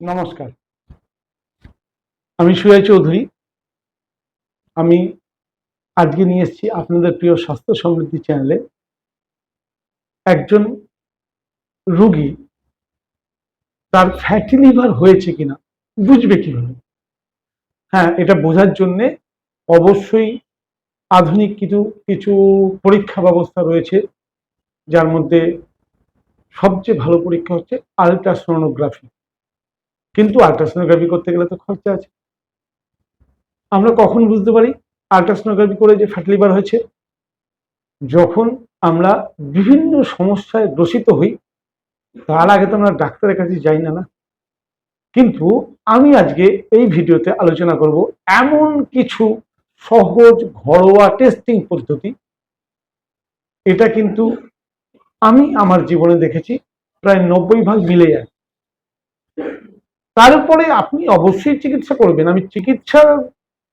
নমস্কার। আমি সুজয় চৌধুরী। আমি আজকে নিয়ে এসেছি আপনাদের প্রিয় স্বাস্থ্য সমৃদ্ধি চ্যানেলে একজন রুগী, তার ফ্যাটি লিভার হয়েছে কিনা, বুঝবে কীভাবে? হ্যাঁ এটা বোঝার জন্যে অবশ্যই আধুনিক কিছু কিছু পরীক্ষা ব্যবস্থা রয়েছে, যার মধ্যে সবচেয়ে ভালো পরীক্ষা হচ্ছে আলট্রাসোনোগ্রাফি কিন্তু আলট্রাসোনোগ্রাফি করতে গেলে তো খরচা আছে। আমরা কখন বুঝতে পারি আলট্রাসোনোগ্রাফি করে যে ফ্যাট লিভার হয়েছে? যখন আমরা বিভিন্ন সমস্যায় গ্রসিত হই, তার আগে তো আমরা ডাক্তারের কাছে যাই না না। কিন্তু আমি আজকে এই ভিডিওতে আলোচনা করব এমন কিছু সহজ, ঘরোয়া টেস্টিং পদ্ধতি। এটা কিন্তু আমি আমার জীবনে দেখেছি, প্রায় নব্বই ভাগ মিলে যায়। তারপরে আপনি অবশ্যই চিকিৎসা করবেন। আমি চিকিৎসা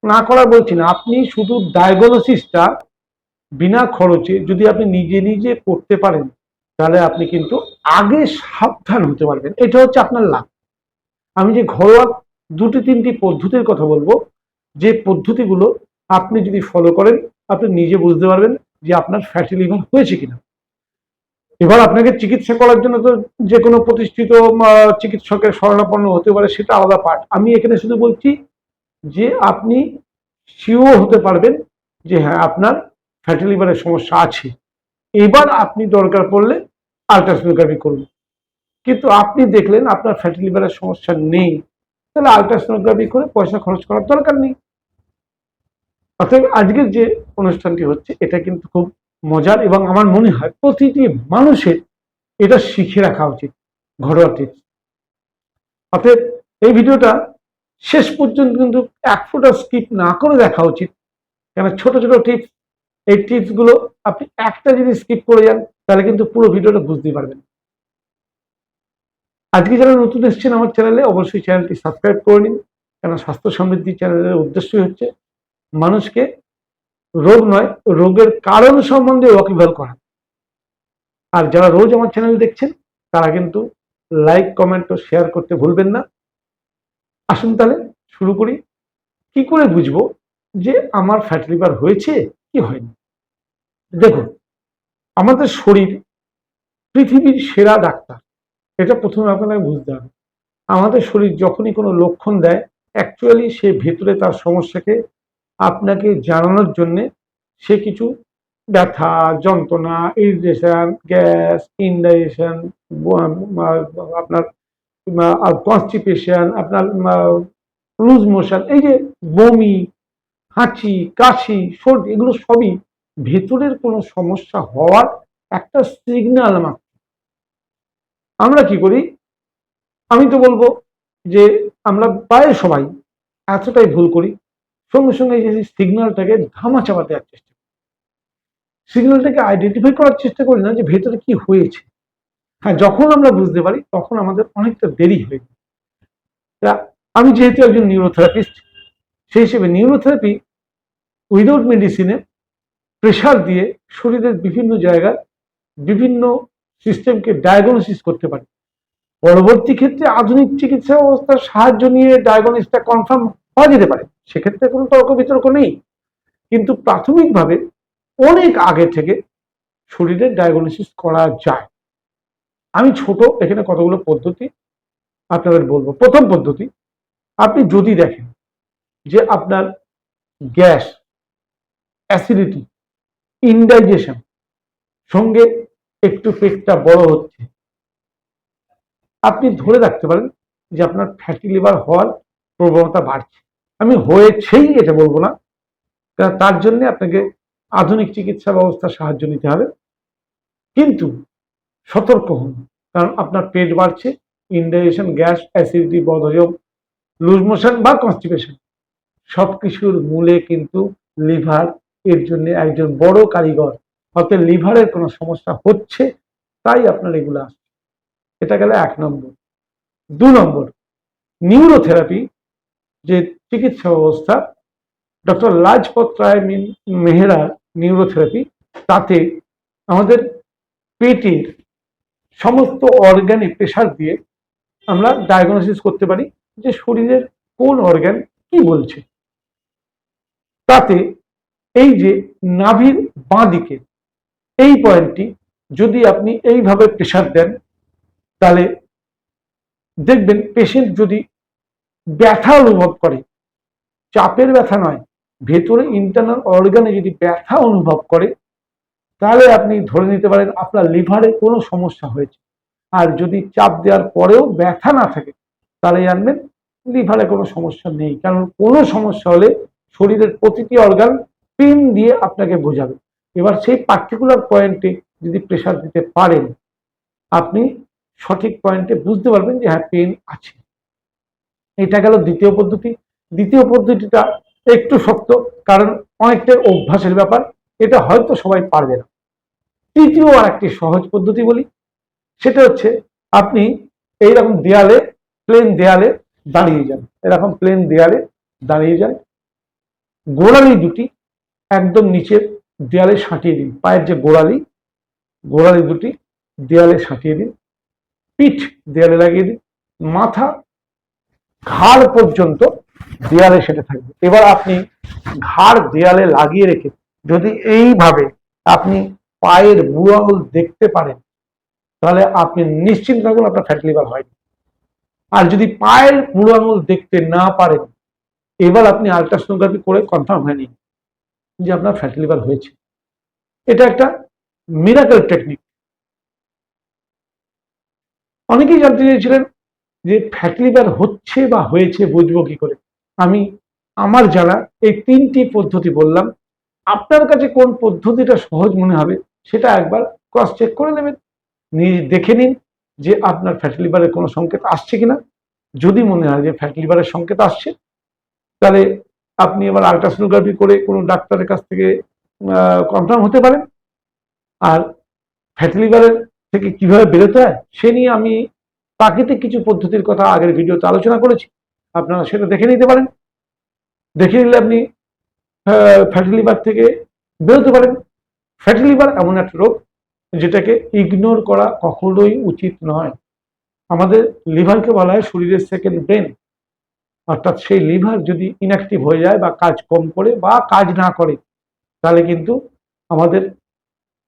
না করা বলছি না, আপনি শুধু ডায়াগনোসিসটা বিনা খরচে যদি আপনি নিজে নিজে করতে পারেন, তাহলে আপনি কিন্তু আগে সাবধান হতে পারবেন। এটা হচ্ছে আপনার লাভ। আমি যে ঘরোয়া দুটি তিনটি পদ্ধতির কথা বলব, যে পদ্ধতিগুলো আপনি যদি ফলো করেন, আপনি নিজে বুঝতে পারবেন যে আপনার ফ্যাটি লিভার হয়েছে কিনা। এবার আপনাকে চিকিৎসা করার জন্য তো যে কোনো প্রতিষ্ঠিত চিকিৎসকের শরণাপন্ন হতে পারে সেটা আলাদা পার্ট আমি এখানে শুধু বলছি যে আপনি শিওর হতে পারবেন যে হ্যাঁ আপনার ফ্যাটি লিভারের সমস্যা আছে। এবার আপনি দরকার পড়লে আলট্রাসোনোগ্রাফি করুন। কিন্তু আপনি দেখলেন আপনার ফ্যাটি লিভারের সমস্যা নেই, তাহলে আলট্রাসোনোগ্রাফি করে পয়সা খরচ করার দরকার নেই। অতএব আজকের যে অনুষ্ঠানটি হচ্ছে, এটা কিন্তু খুব মজার এবং আমার মনে হয় প্রতিটি মানুষের এটা শিখে রাখা উচিত ঘরোয়া টিপস অতএব এই ভিডিওটা শেষ পর্যন্ত কিন্তু এক ফোঁটা স্কিপ না করে দেখা উচিত। কেন ছোট ছোট টিপস এই টিপসগুলো আপনি একটা যদি স্কিপ করে যান, তাহলে কিন্তু পুরো ভিডিওটা বুঝতে পারবেন। আজকে যারা নতুন এসছেন আমার চ্যানেলে অবশ্যই চ্যানেলটি সাবস্ক্রাইব করে নিন। কেন স্বাস্থ্য সমৃদ্ধি চ্যানেলের উদ্দেশ্যই হচ্ছে মানুষকে রোগ নয়, রোগের কারণ সম্বন্ধে ওয়াকিবহাল করা। আর যারা রোজ আমার চ্যানেল দেখছেন, তারা কিন্তু লাইক কমেন্ট ও শেয়ার করতে ভুলবেন না। আসুন তাহলে শুরু করি। কি করে বুঝব যে আমার ফ্যাট লিভার হয়েছে কি হয়নি? দেখুন, আমাদের শরীর পৃথিবীর সেরা ডাক্তার। এটা প্রথমে আপনাকে বুঝতে হবে। আমাদের শরীর যখনই কোনো লক্ষণ দেয় অ্যাকচুয়ালি সে ভেতরে তার সমস্যাকে আপনাকে জানানোর জন্যে সে কিছু ব্যথা, যন্ত্রণা ইরিটেশন গ্যাস ইনডাইজেশন আপনার কনস্টিপেশন আপনার লুজ মোশন এই যে বমি, হাঁচি, কাশি, সর্দি, এগুলো সবই ভেতরের কোনো সমস্যা হওয়ার একটা সিগন্যাল মাত্র। আমরা কি করি? আমি তো বলব যে আমরা প্রায় সবাই এতটাই ভুল করি। সঙ্গে সঙ্গে এই সিগন্যালটাকে ধামা চাপাতে দেওয়ার চেষ্টা করি। সিগন্যালটাকে আইডেন্টিফাই করার চেষ্টা করি না যে ভেতরে কি হয়েছে। হ্যাঁ যখন আমরা বুঝতে পারি, তখন আমাদের অনেকটা দেরি হয়ে যায়। তা আমি যেহেতু একজন নিউরোথেরাপিস্ট সেই হিসেবে নিউরোথেরাপি উইদাউট মেডিসিনে প্রেশার দিয়ে শরীরের বিভিন্ন জায়গায় বিভিন্ন সিস্টেমকে ডায়াগনোসিস করতে পারি। পরবর্তী ক্ষেত্রে আধুনিক চিকিৎসা ব্যবস্থার সাহায্য নিয়ে ডায়াগনোসিসটা কনফার্ম হওয়া যেতে পারে। সেক্ষেত্রে কোনো তর্ক বিতর্ক নেই। কিন্তু প্রাথমিকভাবে অনেক আগে থেকে শরীরের ডায়াগনোসিস করা যায়। আমি ছোট, এখানে কতগুলো পদ্ধতি আপনাদের বলব। প্রথম পদ্ধতি, আপনি যদি দেখেন যে আপনার গ্যাস অ্যাসিডিটি ইনডাইজেশন সঙ্গে একটু পেটটা বড় হচ্ছে, আপনি ধরে রাখতে পারেন যে আপনার ফ্যাটি লিভার হওয়ার প্রবণতা বাড়ছে। আমি হয়েছেই এটা বলব না। তার জন্য আপনাকে আধুনিক চিকিৎসা ব্যবস্থার সাহায্য নিতে হবে। কিন্তু সতর্ক হন, কারণ আপনার পেট বাড়ছে ইনডাইজেশন গ্যাস অ্যাসিডিটি বদহজম লুজ মোশন বা কনস্টিপেশন সব কিছুর মূলে কিন্তু লিভার, এর জন্য একজন বড় কারিগর। অর্থাৎ লিভারের কোনো সমস্যা হচ্ছে, তাই আপনার এগুলো আসছে। এটা গেল এক নম্বর। দু নম্বর নিউরোথেরাপি যে চিকিৎসা ব্যবস্থা, ডক্টর লাজপত রায় মেহরার নিউরোথেরাপি, তাতে আমাদের পেটের সমস্ত অর্গানে প্রেশার দিয়ে আমরা ডায়াগনোসিস করতে পারি যে শরীরের কোন অর্গান কি বলছে। তাতে এই যে নাভির বাঁ দিকে এই পয়েন্টটি যদি আপনি এইভাবে প্রেশার দেন, তাহলে দেখবেন পেশেন্ট যদি ব্যথা অনুভব করে। চাপের ব্যথা নয়। ভেতরে ইন্টারনাল অর্গানে যদি ব্যথা অনুভব করে, তাহলে আপনি ধরে নিতে পারেন আপনার লিভারে কোনো সমস্যা হয়েছে। আর যদি চাপ দেওয়ার পরেও ব্যথা না থাকে, তাহলে জানবেন লিভারে কোনো সমস্যা নেই। কারণ কোনো সমস্যা হলে শরীরের প্রতিটি অর্গান পেন দিয়ে আপনাকে বোঝাবে। এবার সেই পার্টিকুলার পয়েন্টে যদি প্রেশার দিতে পারেন, আপনি সঠিক পয়েন্টে বুঝতে পারবেন যে হ্যাঁ পেন আছে। এটা গেল দ্বিতীয় পদ্ধতি। দ্বিতীয় পদ্ধতিটা একটু শক্ত, কারণ অনেকটাই অভ্যাসের ব্যাপার, এটা হয়তো সবাই পারবে না। তৃতীয় আর একটি সহজ পদ্ধতি বলি, সেটা হচ্ছে আপনি এইরকম দেয়ালে প্লেন দেয়ালে দাঁড়িয়ে যান। এরকম প্লেন দেয়ালে দাঁড়িয়ে যান। গোড়ালি দুটি একদম নিচের দেয়ালে সাঁটিয়ে দিন। পায়ের যে গোড়ালি গোড়ালি দুটি দেয়ালে সাঁটিয়ে দিন। পিঠ দেয়ালে লাগিয়ে দিন। মাথা ঘাড় পর্যন্ত দেয়ালে সেটা থাকবে। এবার আপনি ঘাড় দেয়ালে লাগিয়ে রেখে যদি এইভাবে আপনি পায়ের আঙুল দেখতে পারেন, তাহলে আপনি নিশ্চিন্ত থাকুন আপনার ফ্যাট লিভার হয়নি। আর যদি পায়ের বুড়ো আঙুল দেখতে না পারেন, এবার আপনি আলট্রাসোনোগ্রাফি করে কনফার্ম হয়নি যে আপনার ফ্যাট লিভার হয়েছে। এটা একটা মিরাকেল টেকনিক অনেকেই জানতে চেয়েছিলেন যে ফ্যাট লিভার হচ্ছে বা হয়েছে বুঝব কি করে? আমি আমার জানা এই তিনটি পদ্ধতি বললাম, আপনার কাছে কোন পদ্ধতিটা সহজ মনে হবে সেটা একবার ক্রস চেক করে নেবেন। নিয়ে দেখে নিন যে আপনার ফ্যাটি লিভারের কোনো সংকেত আসছে কিনা। যদি মনে হয় যে ফ্যাটি লিভারের সংকেত আসছে, তাহলে আপনি এবার আলট্রাসোনোগ্রাফি করে কোনো ডাক্তারের কাছ থেকে কনফার্ম হতে পারেন। আর ফ্যাটি লিভারের থেকে কীভাবে বেরোতে হয়, সে নিয়ে আমি প্রাকৃতিক কিছু পদ্ধতির কথা আগের ভিডিওতে আলোচনা করেছি। আপনারা সেটা দেখে নিতে পারেন। দেখে নিলে আপনি ফ্যাটি লিভার থেকে বেরোতে পারেন। ফ্যাটি লিভার এমন একটা রোগ যেটাকে ইগনোর করা কখনোই উচিত নয়। আমাদের লিভারকে বলা হয় শরীরের সেকেন্ড ব্রেন অর্থাৎ সেই লিভার যদি ইনঅ্যাক্টিভ হয়ে যায় বা কাজ কম করে বা কাজ না করে, তাহলে কিন্তু আমাদের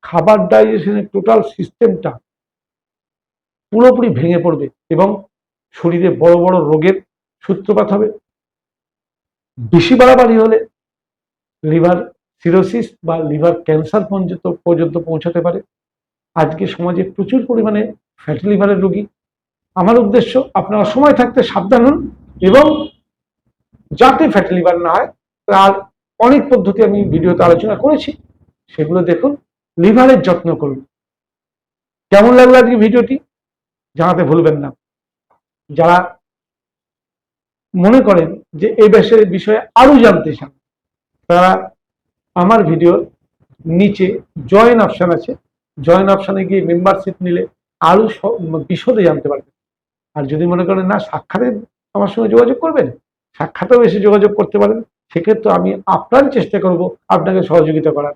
খাবার ডাইজেশনের টোটাল সিস্টেমটা পুরোপুরি ভেঙে পড়বে এবং শরীরে বড় বড় রোগের সূত্রপাত হবে। বেশি বাড়াবাড়ি হলে লিভার সিরোসিস বা লিভার ক্যান্সার পর্যন্ত পর্যন্ত পৌঁছাতে পারে। আজকে সমাজে প্রচুর পরিমাণে ফ্যাটি লিভারের রোগী। আমার উদ্দেশ্য, আপনারা সময় থাকতে সাবধান হন এবং যাতে ফ্যাটি লিভার না হয়, তার অনেক পদ্ধতি আমি ভিডিওতে আলোচনা করেছি, সেগুলো দেখুন। লিভারের যত্ন করুন। কেমন লাগল আজকে ভিডিওটি? জানাতে ভুলবেন না। যারা মনে করেন যে এই বিষয়ে বিষয়ে আরও জানতে চান, তারা আমার ভিডিওর নিচে জয়েন অপশান আছে। জয়েন অপশানে গিয়ে মেম্বারশিপ নিলে আরও বিশদে জানতে পারবেন। আর যদি মনে করেন না সাক্ষাতে আমার সঙ্গে যোগাযোগ করবেন, সাক্ষাতেও এসে যোগাযোগ করতে পারেন, সেক্ষেত্রে আমি আপনার চেষ্টা করব আপনাকে সহযোগিতা করার।